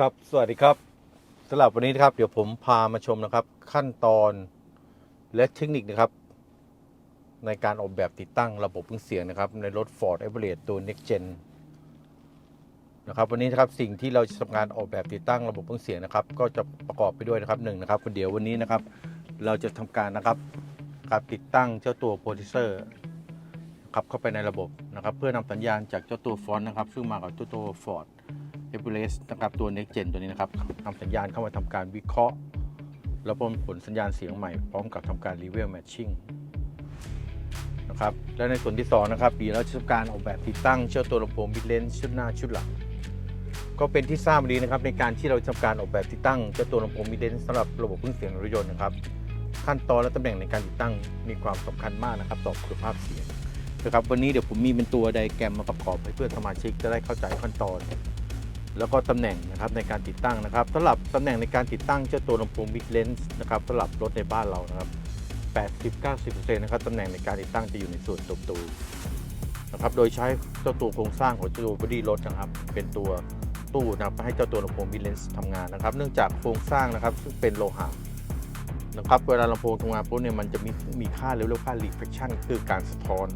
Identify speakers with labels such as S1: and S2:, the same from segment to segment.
S1: ครับ สวัสดีครับสำหรับวันนี้นะครับเดี๋ยวผมพามาชมนะครับ ขั้นตอนและเทคนิคนะครับ ในการออกแบบติดตั้งระบบเครื่องเสียงนะครับ ในรถ Ford Everest ตัว Next Gen นะครับวันนี้นะครับสิ่งที่เราจะทำการออกแบบติดตั้งระบบเครื่องเสียงนะครับ ก็จะประกอบไปด้วยนะครับหนึ่งนะครับเดี๋ยววันนี้นะครับ เราจะทำการนะครับการติดตั้งเจ้าตัวโปรดิเซอร์ครับเข้าไปในระบบนะครับ เพื่อนำสัญญาณจากเจ้าตัวฟอนต์นะครับ ซึ่งมากับเจ้าตัว Ford เอ เวอเรสต์นะครับตัว Next Gen ตัวนี้นะครับนำสัญญาณเข้ามาทำการวิเคราะห์ แล้วประมวลผลสัญญาณเสียงใหม่ พร้อมกับทำการ Level Matching นะครับและในส่วนที่ 2 นะครับปีเราจะทำการออกแบบติดตั้งเจ้าตัวลำโพง mid range ชุดหน้าชุดหลัง ก็เป็นที่ทราบดีนะครับในการที่เราทำการออกแบบติดตั้งเจ้าตัวลำโพง mid range สำหรับระบบเครื่องเสียงรถยนต์นะครับขั้นตอนและตำแหน่งในการติดตั้งมีความสำคัญมากนะครับต่อคุณภาพเสียงนะครับวันนี้เดี๋ยวผมมีเป็นตัวไดแกรมมาประกอบให้เพื่อนสมาชิกจะได้เข้าใจขั้นตอน แล้วก็ตำแหน่งนะครับในการติดตั้งนะครับสำหรับตำแหน่งในการติดตั้งเจ้าตัวลำโพง Big Lens นะครับสำหรับรถในบ้านเรานะครับ 80-90%นะครับตำแหน่งในการติดตั้งจะอยู่ในส่วนตัวตูนะครับโดยใช้เจ้าตัวโครงสร้างของเจ้าตัวบอดี้รถนะครับ เป็นตัวตู้นะครับให้เจ้าตัวลำโพง Big Lens ทำงานนะครับ เนื่องจากโครงสร้างนะครับซึ่งเป็นโลหะนะครับเวลาลำโพงทำงานปุ๊บเนี่ยมันจะมีมีค่าเรียกว่าค่า reflection คือการสะท้อน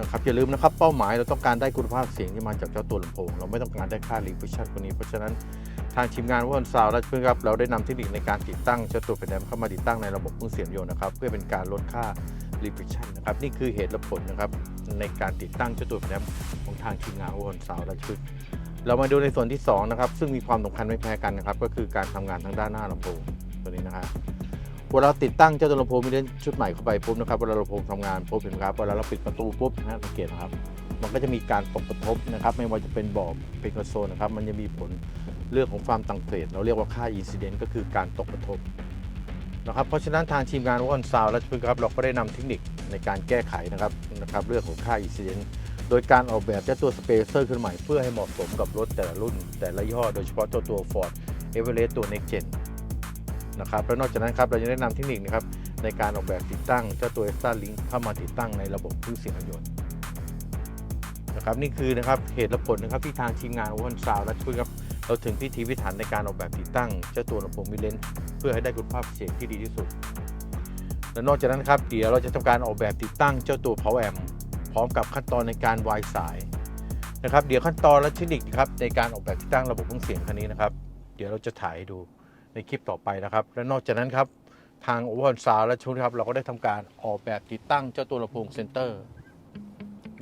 S1: นะครับอย่าลืมนะครับเป้าหมายเราต้องการได้คุณภาพเสียงที่มาจากเจ้าตัวลำโพง เราไม่ต้องการได้ค่า reflection ตัวนี้ เพราะฉะนั้นทางทีมงานวันซาวและเพื่อนครับเราได้นำเทคนิคในการติดตั้งเจ้าตัวแผ่นแอมเข้ามาติดตั้งในระบบเครื่องเสียงยนต์นะครับเพื่อเป็นการลดค่า reflection นะครับนี่คือเหตุและผลนะครับในการติดตั้งเจ้าตัวแผ่นแอมของทางทีมงานวันซาวและชุดเรามาดูในส่วนที่สองนะครับซึ่งมีความสำคัญไม่แพ้กันนะครับก็คือการทำงานทางด้านหน้าลำโพงตัวนี้นะครับ เวลาติดตั้งเจ้าตัวลำโพงมิเดนชุดใหม่เข้าไปปุ๊บนะครับเวลาลำโพงทำงานปุ๊บเห็นครับเวลาเราปิดประตูปุ๊บนะสังเกตนะครับ มันก็จะมีการตกกระทบนะครับ ไม่ว่าจะเป็นบอบเป็นคอนโซลนะครับ มันจะมีผลเรื่องของความตังเกรดเราเรียกว่าค่าอินซิเดนต์ก็คือการตกกระทบนะครับเพราะฉะนั้นทางทีมงานวอนซาวและพึ่งครับเราก็ได้นำเทคนิคในการแก้ไขนะครับนะครับเรื่องของค่าอินซิเดนต์โดยการออกแบบเจ้าตัวสเปเซอร์ขึ้นใหม่เพื่อให้เหมาะสมกับรถแต่ละรุ่น แต่ละยี่ห้อโดยเฉพาะเจ้าตัว Ford Everest ตัว Next Gen นะครับแล้วนอกจากนั้นครับเรายังได้นำเทคนิคนะครับในการออกแบบติดตั้งเจ้าตัว Extra Link เข้ามาติดตั้งในระบบเครื่องเสียงรถยนต์นะครับนี่คือนะครับเหตุและผลนะครับที่ทางทีมงานวันซาวและช่วยครับเราถึงพิธีพิถันในการออกแบบติดตั้งเจ้าตัวลำโพงมิเลนเพื่อให้ได้คุณภาพเสียงที่ดีที่สุด และนอกจากนั้นครับเดี๋ยวเราจะทำการออกแบบติดตั้งเจ้าตัว Power Amp พร้อมกับขั้นตอนในการวายสายนะครับเดี๋ยวขั้นตอนและเทคนิคครับในการออกแบบติดตั้งระบบเครื่องเสียงคันนี้นะครับ เดี๋ยวเราจะถ่ายให้ดู ในคลิปต่อไปนะครับ และนอกจากนั้นครับ ทางโอเวอร์ซาวและชุดครับ เราก็ได้ทำการออกแบบติดตั้งเจ้าตัวลำโพงเซนเตอร์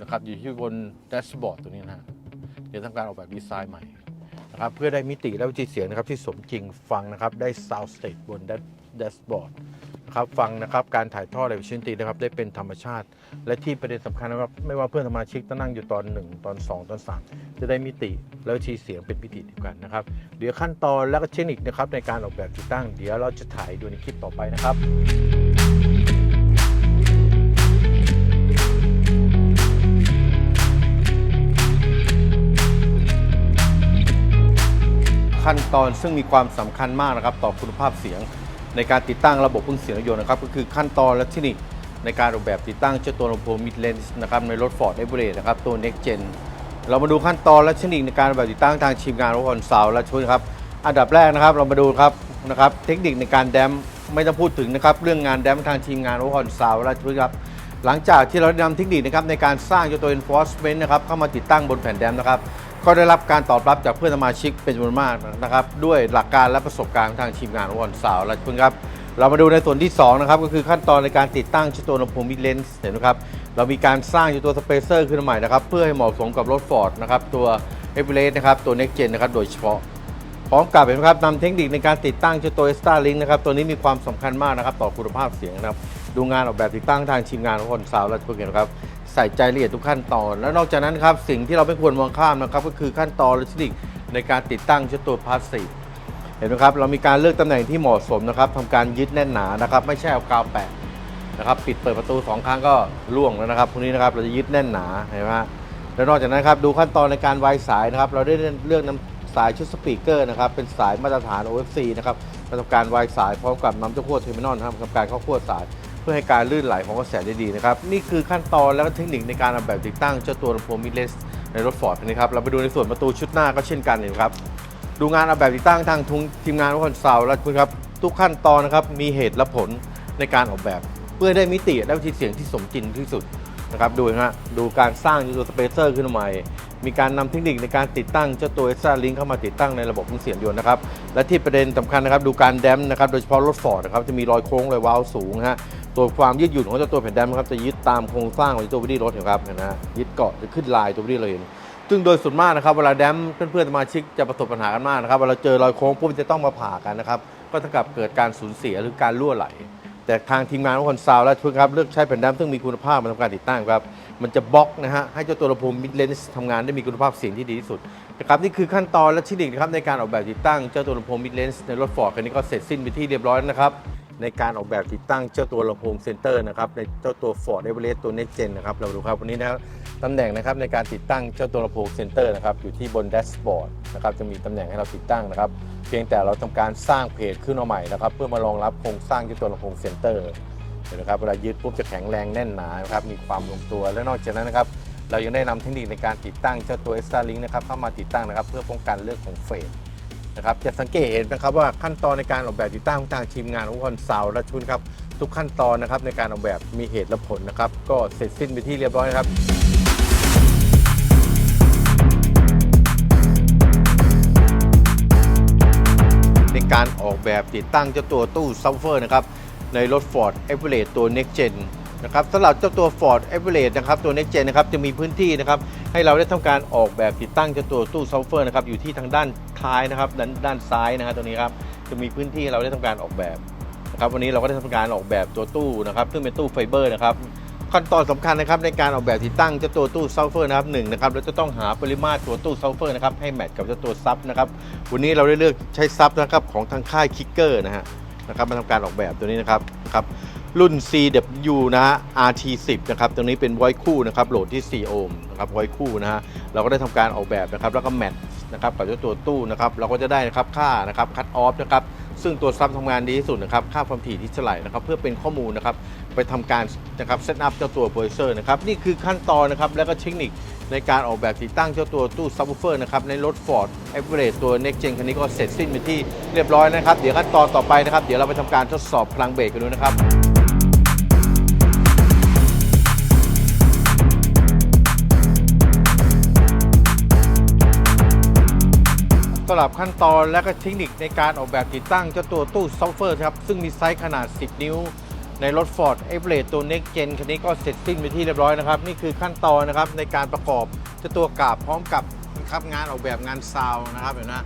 S1: นะครับอยู่ที่บนแดชบอร์ดตัวนี้นะเดี๋ยวทำการออกแบบดีไซน์ใหม่นะครับเพื่อได้มิติและวิธีเสียงนะครับที่สมจริงฟังนะครับได้ซาวด์สเตจบนแดชบอร์ด นะครับฟังนะครับการถ่ายทอดในวิชนตีนะครับได้เป็นธรรมชาติ และที่ประเด็นสำคัญนะครับไม่ว่าเพื่อนสมาชิกต้องนั่งอยู่ตอน 1 ตอน 2 ตอน 3 จะได้มิติและวิธีเสียงเป็นมิติเดียวกันนะครับเดี๋ยวขั้นตอนและก็เทคนิคนะครับในการออกแบบติดตั้ง เดี๋ยวเราจะถ่ายดูในคลิปต่อไปนะครับขั้นตอนซึ่งมีความสำคัญมากนะครับ ต่อคุณภาพเสียง ในการติดตั้งระบบเครื่องเสียงรถยนต์นะครับก็คือขั้นตอนและเทคนิคในการออกแบบติดตั้งเจ้าตัวลำโพง mid range นะครับในรถ Ford Everest นะครับตัว Next Gen เรามาดูขั้นตอนและเทคนิคในการออกแบบติดตั้งทางทีมงานรถคอนซาวและช่วยครับอันดับแรกนะครับเรามาดูครับนะครับเทคนิคในการแดมไม่ต้องพูดถึงนะครับเรื่องงานแดมทางทีมงานรถคอนซาวและช่วยครับหลังจากที่เราได้นำเทคนิคนะครับในการสร้างเจ้าตัว enforcement นะครับเข้ามาติดตั้งบนแผ่นแดมนะครับ ก็ได้รับการตอบรับจากเพื่อนสมาชิกเป็นจำนวนมากนะครับ ด้วยหลักการและประสบการณ์ของทางทีมงานวอนสาวและเพื่อนครับ เรามาดูในส่วนที่ 2 นะครับ ก็คือขั้นตอนในการติดตั้งเจ้าตัวลำโพงมิดเลนส์เห็นไหมครับ เรามีการสร้างเจ้าตัวสเปเซอร์ขึ้นมาใหม่นะครับ เพื่อให้เหมาะสมกับรถฟอร์ดนะครับ ตัวเอเวอเรสต์นะครับ ตัว Next Gen นะครับ โดยเฉพาะ พร้อมกับเห็นไหมครับนำเทคนิคในการติดตั้งเจ้าตัว Extra Link นะครับ ตัวนี้มีความสำคัญมากนะครับ ต่อคุณภาพเสียงนะครับ ดูงานออกแบบติดตั้งทางทีมงานขอนสาวและทุกคนนครับ ใส่ใจละเอียดทุกขั้นตอน และนอกจากนั้นครับสิ่งที่เราไม่ควรมองข้ามนะครับก็คือขั้นตอนและเทคนิคในการติดตั้งเจ้าตัวพาสซีฟเห็นไหมครับเรามีการเลือกตำแหน่งที่เหมาะสมนะครับทำการยึดแน่นหนานะครับไม่ใช่เอากาวแปะนะครับปิดเปิดประตูสองครั้งก็ล่วงแล้วนะครับพวกนี้นะครับเราจะยึดแน่นหนาเห็นไหมฮะแล้วนอกจากนั้นครับดูขั้นตอนในการวายสายนะครับเราได้เลือกนำสายชุดสปีกเกอร์นะครับเป็นสายมาตรฐาน OFC นะครับมาทำการวายสายพร้อมกับนำเจ้าขั้วเทอร์มินอลนะครับทำการเข้าขั้วสาย พื่อให้การลื่นไหลของกระแสได้ดีนะครับ นี่คือขั้นตอนและเทคนิคในการออกแบบติดตั้งเจ้าตัวลำโพงมิเลสในรถฟอร์ดนะครับเราไปดูในส่วนประตูชุดหน้าก็เช่นกันเห็นครับดูงานออกแบบติดตั้งทางทุงทีมงานทุกคนสาวและคุณครับทุกขั้นตอนนะครับมีเหตุและผลในการออกแบบ เพื่อได้มิติและวิธีเสียงที่สมจริงที่สุดนะครับดูนะฮะดูการสร้างตัวสเปเซอร์ขึ้นมาใหม่มีการนำเทคนิคในการติดตั้งเจ้าตัว e x a Link เข้ามาติดตั้งในระบบเครื่องเสียงยนต์นะครับและที่ประเด็นสำคัญนะครับดูการแดมนะครับโดยเฉพาะรถฟอร์ดนะครับจะมีรอยโค้งรอยวาล์วสูงฮะ ตัวความยืดหยุ่นของเจ้าตัวแผ่นแดมป์นครับจะยึดตามโครงสร้างของตัวบอดี้รถนะครับเห็นะฮะยึดเกาะจะขึ้นลายตัวบอดี้เราเห็นซึ่งโดยส่วนมากนะครับเวลาแดมเพื่อนๆสมาชิกจะประสบปัญหากันมากนะครับเวลาเจอรอยโค้งปุ๊บจะต้องมาผ่ากันนะครับก็เท่ากับเกิดการสูญเสียหรือการรั่วไหล แต่ทางทีมงานของคนซาวและทุกครับเลือกใช้แผ่นแดมซึ่งมีคุณภาพมาทำการติดตั้งครับมันจะบล็อกนะฮะให้เจ้าตัวลำโพงมิดเลนส์ทำงานได้มีคุณภาพเสียงที่ดีที่สุดนะครับนี่คือขั้นตอนและเทคนิคนะครับในการออกแบบติดตั้งเจ้าตัวลำโพงมิดเลนส์ในรถฟอร์ดคันนี้ก็เสร็จสิ้นไปที่เรียบร้อยแล้วนะครับ ในการออกแบบติดตั้งเจ้าตัวลำโพงเซนเตอร์นะครับในเจ้าตัว Ford e v e r e s t ตัว Next Gen นะครับเราดูครับวันนี้นะตำแหน่งนะครับในการติดตั้งเจ้าตัวลำโพงเซนเตอร์นะครับอยู่ที่บนแดชบอร์ดนะครับจะมีตำแหน่งให้เราติดตั้งนะครับ เพียงแต่เราทำการสร้างเพจขึ้นมาใหม่นะครับเพื่อมารองรับโครงสร้างเจ้าตัวลำโพงเซนเตอร์เห็นนะครับเวลายึดปุ๊บจะแข็งแรงแน่นหนานะครับมีความลงตัวและนอกจากนั้นนะครับเรายังได้นำเทคนิคในการติดตั้งเจ้าตัว Extra Link นะครับเข้ามาติดตั้งนะครับเพื่อป้องกันเรื่องของเฟส นะครับจะสังเกตเห็นนะครับว่าขั้นตอนในการออกแบบติดตั้งทางทีมงานของคอนซาวและชุนครับทุกขั้นตอนนะครับในการออกแบบมีเหตุและผลนะครับก็เสร็จสิ้นไปที่เรียบร้อยนะครับในการออกแบบติดตั้งเจ้าตัวตู้ซับเฟอร์นะครับในรถ Ford e v e r e s t ตัว Next Gen นะครับสำหรับเจ้าตัว Ford e v e r e s t นะครับตัว Next Gen นะครับจะมีพื้นที่นะครับให้เราได้ทำการออกแบบติดตั้งเจ้าตัวตู้ซับเฟอร์นะครับอยู่ที่ทางด้านท้ายนะครับด้านด้านซ้ายนะครับตัวนี้ครับจะมีพื้นที่เราได้ทำการออกแบบนะครับวันนี้เราก็ได้ทำการออกแบบตัวตู้นะครับซึ่งเป็นตู้ไฟเบอร์นะครับขั้นตอนสำคัญนะครับในการออกแบบติดตั้งเจ้าตัวตู้ซัลเฟอร์นะครับหนึ่งนะครับเราจะต้องหาปริมาตรตัวตู้ซัลเฟอร์นะครับให้แมทกับเจ้าตัวซับนะครับวันนี้เราได้เลือกใช้ซับนะครับของทางค่ายคิกเกอร์นะฮะนะครับมาทำการออกแบบตัวนี้นะครับนะครับ รุ่น CW นะฮะ RT10 นะครับตัวนี้เป็นไวคู่นะครับโหลดที่ 4 โอห์มนะครับไวคู่นะฮะเราก็ได้ทำการออกแบบนะครับแล้วก็แมทนะครับกับเจ้าตัวตู้นะครับเราก็จะได้นะครับค่านะครับคัตออฟนะครับซึ่งตัวซับทำงานดีที่สุดนะครับ ค่าความถี่ที่เฉลี่ยนะครับ เพื่อเป็นข้อมูลนะครับ ไปทำการนะครับเซตอัพเจ้าตัวโปรดิวเซอร์นะครับ นี่คือขั้นตอนนะครับ และก็เทคนิคในการออกแบบติดตั้งเจ้าตัวตู้ซับวูเฟอร์นะครับ ในรถ Ford e v e r e s t ตัว Next Gen คันนี้ก็เสร็จสิ้นไปนที่เรียบร้อยนะครับ เดี๋ยวขั้นตอนต่อไปนะครับ เดี๋ยวเราไปทำการทดสอบพลังเบรกกันดูนะครับ หรับขั้นตอนและก็เทคนิคในการออกแบบติดตั้งเจ้าตัวตู้ซับเฟอร์ครับ ซึ่งมีไซส์ขนาด 10 นิ้ว ในรถ Ford e v e r e t ตัว Next Gen คันนี้ก็เสร็จสิ้นไปที่เรียบร้อยนะครับ นี่คือขั้นตอนนะครับในการประกอบเจ้าตัวกาบพร้อมกับนะครับงานออกแบบงานซาวนะครับเห็นไหม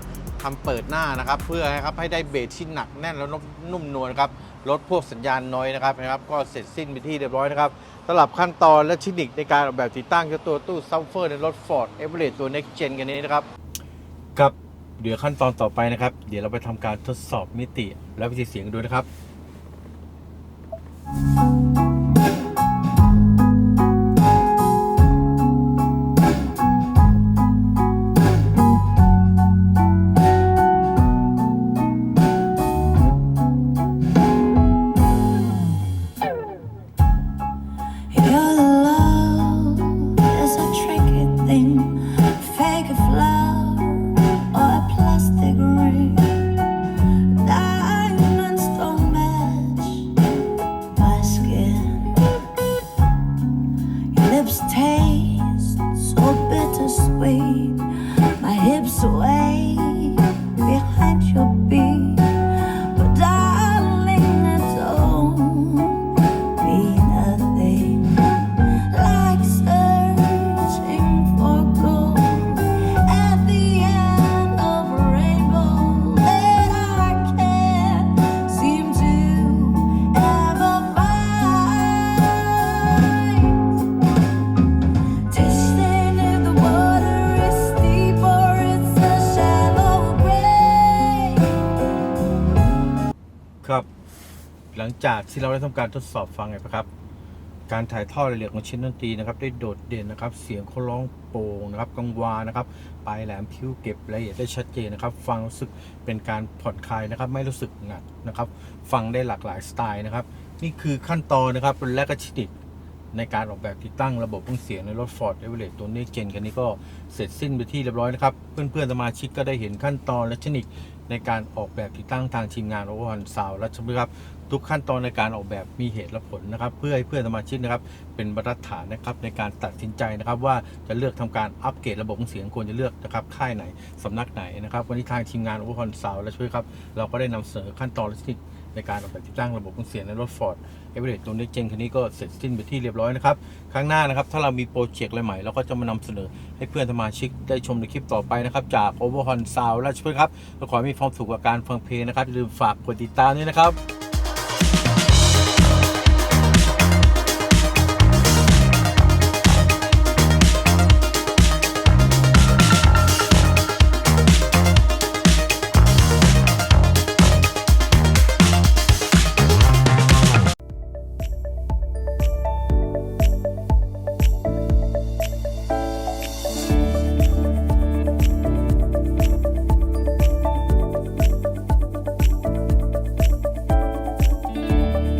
S1: ทำเปิดหน้านะครับ เพื่อให้ครับให้ได้เบสที่หนักแน่นแล้วนุ่มนวลครับลดพวกสัญญาณน้อยนะครับนะครับ ก็เสร็จสิ้นไปที่เรียบร้อยนะครับสำหรับขั้นตอนและเทคนิคในการออกแบบติดตั้งเจ้าตัวตู้ซับเฟอร์ในรถ Ford e v e r e t ตัว Next Gen กันนี้นะครับครับ เดี๋ยวขั้นตอนต่อไปนะครับ เดี๋ยวเราไปทำการทดสอบมิติและวิธีเสียงดูนะครับ
S2: Your
S1: จากที่เราได้ทำการทดสอบฟังไงครับ การถ่ายทอดรายละเอียดของชิ้นดนตรีนะครับ ได้โดดเด่นนะครับ เสียงเขาร้องโปร่งนะครับกังวานนะครับ ปลายแหลมพิ้วเก็บรายละเอียดได้ชัดเจนนะครับ ฟังรู้สึกเป็นการผ่อนคลายนะครับ ไม่รู้สึกหนักนะครับ ฟังได้หลากหลายสไตล์นะครับ นี่คือขั้นตอนนะครับและก็เทคนิคในการออกแบบติดตั้งระบบเครื่องเสียงในรถ Ford e v e r e s t ตัวนี้เจนกันนี้ก็เสร็จสิ้นไปที่เรียบร้อยนะครับ เพื่อนๆสมาชิกก็ได้เห็นขั้นตอนและเทคนิค ในการออกแบบติดตั้งทางทีมงานโอเวอร์ฮอนสาวและชมครับ ทุกขั้นตอนในการออกแบบมีเหตุและผลนะครับ เพื่อให้เพื่อนสมาชิกนะครับเป็นบรรทัดฐานนะครับในการตัดสินใจนะครับ ว่าจะเลือกทำการอัปเกรดระบบเสียงควรจะเลือกนะครับค่ายไหนสำนักไหนนะครับวันนี้ทางทีมงานโอเวอร์ฮอนสาวและช่วยครับเราก็ได้นำเสนอขั้นตอนและเทคนิค ในการออกแบบติดตั้งระบบเสียงในรถ Ford e v e r e s t ตัวนี้เจนคันนี้ก็เสร็จสิ้นไปที่เรียบร้อยนะครับ ครั้งหน้านะครับ ถ้าเรามีโปรเจกต์อะไรใหม่เราก็จะมานำเสนอให้เพื่อนสมาชิกได้ชมในคลิปต่อไปนะครับ จาก Overhorn Sound ราชพฤกษ์ครับก็ขอให้มีความสุขกับการฟังเพลงนะครับอย่าลืมฝากกดติดตามด้วยนะครับ